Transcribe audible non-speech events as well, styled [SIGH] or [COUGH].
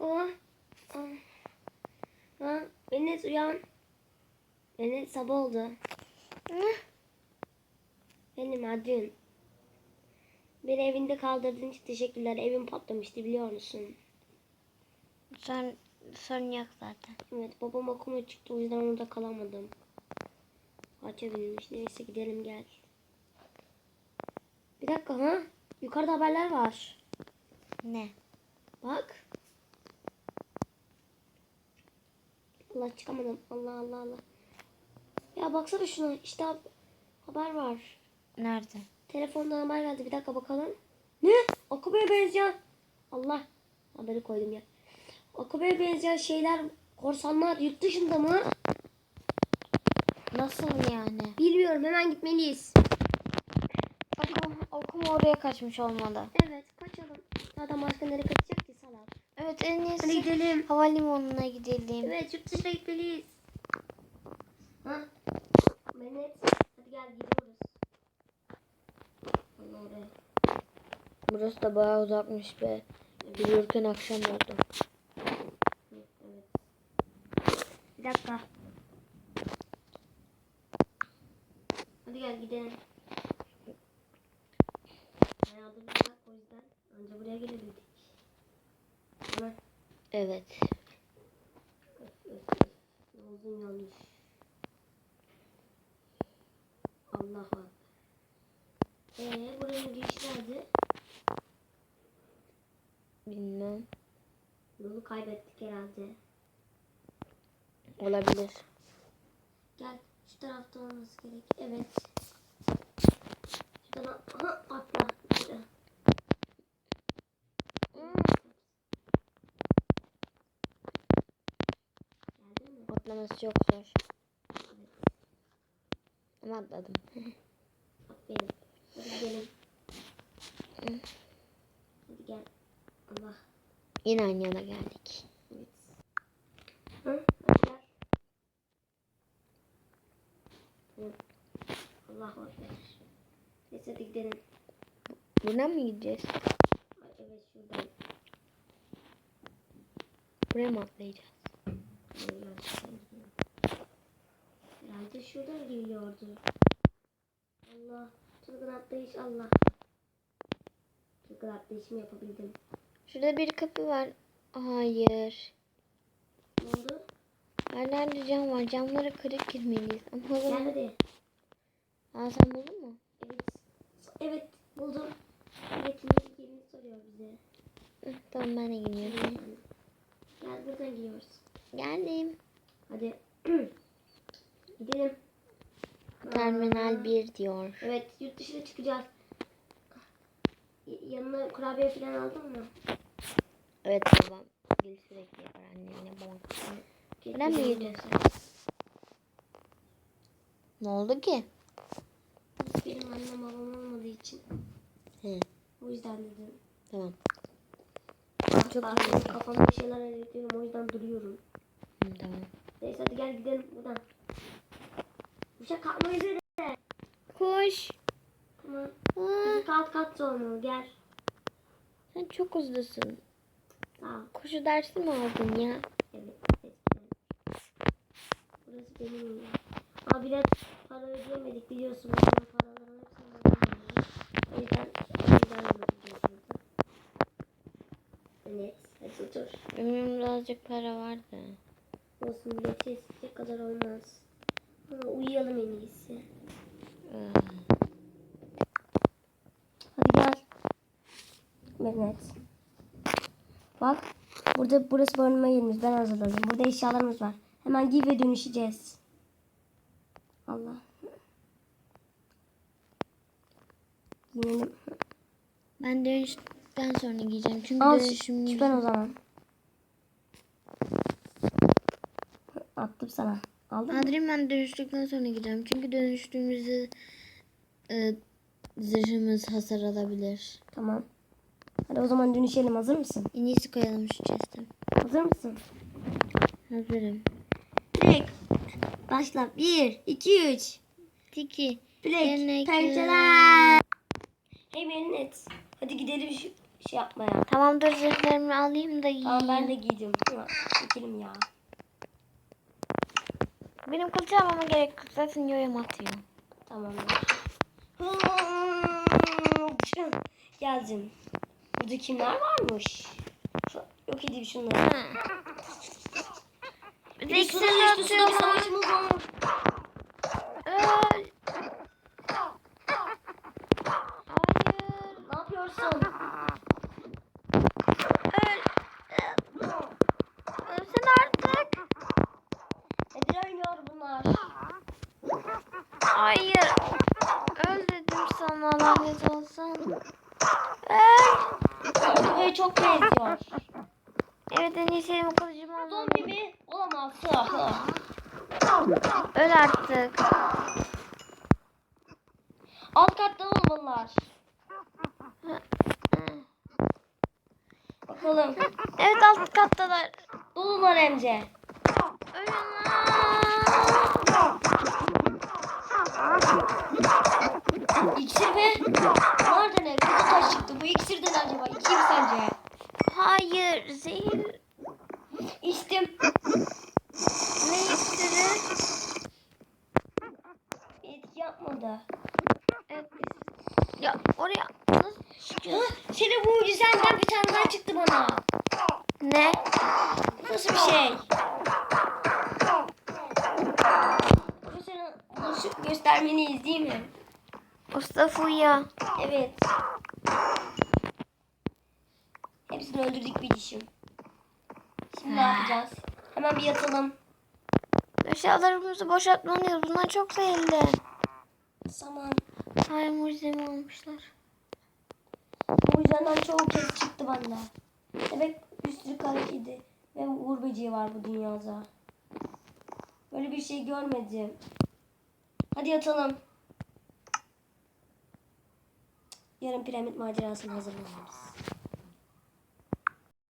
Oh. Ha, Enes uyan. Enes sabah oldu. Benim adın. Beni evinde kaldırdığın için teşekkürler. Evim patlamıştı biliyor musun? Son, sorun yok zaten. Evet babam okuma çıktı o yüzden orada kalamadım. Kaça binmiş. Neyse gidelim gel. Bir dakika ha? Yukarıda haberler var. Ne? Bak. Allah çıkamadım. Allah Allah Allah. Ya baksana şuna. İşte hab- haber var. Nerede? Telefondan haber geldi. Bir dakika bakalım. Ne? Akubeye benzeyen. Allah. Haberi koydum ya. Akubeye benzeyen şeyler korsanlar yurt dışında mı? Nasıl yani? Bilmiyorum. Hemen gitmeliyiz. Okuma oraya kaçmış olmalı. Evet. Kaçalım. Zaten başka nereye kaçacak. Evet en iyisi Hadi gidelim. havalimanına gidelim. Evet yurt dışına gitmeliyiz. Ha? Mehmet. Hadi gel gidiyoruz. Oraya. Burası da bayağı uzakmış be. Yürürken akşam oldu. Bir dakika. Hadi gel gidelim. Hayatım uzak o yüzden anca buraya gelebildik. Ama Evet. Ne uzun yolmuş. Allah var. Eee buranın girişi nerede? Bilmem. Yolu kaybettik herhalde. Olabilir. Gel şu tarafta olması gerek. Evet. Şuradan aha, atla. Şurada. Geldin mi? Atlaması çok zor. Ama atladım. [LAUGHS] Aferin. Hadi gidelim. Hadi gel. Allah. Yine aynı yana geldik. Evet. Hı? Hadi gel. Allah var. Neyse hadi gidelim. Buradan mı gideceğiz? Evet şuradan. Buraya mı atlayacağız? Herhalde şuradan geliyordu. Allah. Çılgın atlayış Allah. Çılgın atlayışımı yapabildim. Şurada bir kapı var. Hayır. Ne oldu? Her nerede cam var? Camları kırık girmeliyiz. Ama o Gel zaman... hadi. Aa sen buldun mu? Evet. Evet buldum. Evet yerini yerini soruyor bize. Hı, tamam ben de gidiyorum. Gel buradan gidiyoruz. Geldim. Hadi. [CLEARS THROAT] Gidelim. Terminal 1 diyor. Evet yurt dışına çıkacağız. Yanına kurabiye falan aldın mı? Evet babam. Dil sürekli yapar annemle babam. Öyle mi gidiyorsun? Ne oldu ki? Benim annem babam olmadığı için. He, O yüzden dedim. tamam. Çok Bazen kafamda bir şeyler hallediyorum o yüzden duruyorum. Hı, tamam. Neyse hadi gel gidelim buradan. Kalkma üzere. Koş. Tamam. Hadi kalk kalk sonra gel. sen çok hızlısın. Ol. Koşu dersi mi aldın ya? Evet. evet. Burası benim evim. Ama biraz para ödeyemedik biliyorsun. Benim paraların hepsini ödeyemedim. O yüzden burada. Evet. Hadi otur. Benim birazcık para vardı. Olsun yetecek kadar olmaz. Ama uyuyalım en iyisi. Ee, Hadi gel. Mehmet. Bak. Burada burası barınma yerimiz. Ben hazırladım. Burada eşyalarımız var. Hemen giy ve dönüşeceğiz. Allah. Giyinelim. ben dönüşten sonra giyeceğim. Çünkü Al dönüşüm... şüphen o zaman. Attım sana. Aldın? Adrim ben dönüştükten sonra gideceğim. Çünkü dönüştüğümüzde e, zırhımız hasar alabilir. Tamam. Hadi o zaman dönüşelim. Hazır mısın? En iyisi koyalım şu chest'e. Hazır mısın? Hazırım. Direkt. Başla. 1, 2, 3. Tiki. Yemek- pençeler. Hey Mehmet. Hadi gidelim şu şey yapmaya. Tamam dur zırhlarımı alayım da yiyeyim. Tamam ben de giydim. Çekelim ya. Benim kılıcı almama gerek yok. Zaten yoyam atıyor. Tamamdır. [LAUGHS] Geldim. Burada kimler varmış? Yok edeyim şunları. Bir atıyorum. savaşımız. Öl. Hayır. Ne yapıyorsun? Öl. Ölsene artık. Nedir oynuyor bunlar? Hayır. Öl dedim olsun. Öl. Ve çok benziyor. Evet en iyisi benim kılıcımı almam. Zombi mi? Olamaz. Öl artık. Alt katta olmalılar. Bakalım. Evet alt kattalar. Dolular Emce. Ölün lan. İksir mi? Nerede ne? Kızıl taş çıktı. Bu iksirden acaba? Mi sence? Hayır zehir. İçtim. Ne iksiri? Etki yapmadı. Evet. Ya oraya nasıl çıkıyor? Hı, Senin bu mucizenden bir tane daha çıktı bana. Ne? Nasıl bir şey? Bu senin göstermeni değil mi? Mustafa uya. Evet. Hepsini öldürdük bir dişim. Şimdi ne yapacağız? Hemen bir yatalım. Eşyalarımızı boşaltmalıyız. Bunlar çok zehirli. Zaman. Hayır mucizemi almışlar. Bu yüzden çoğu kez çıktı bende. Demek üstü kara kedi ve uğur böceği var bu dünyada. Böyle bir şey görmedim. Hadi yatalım. Yarın piramit macerasını hazırlanıyoruz.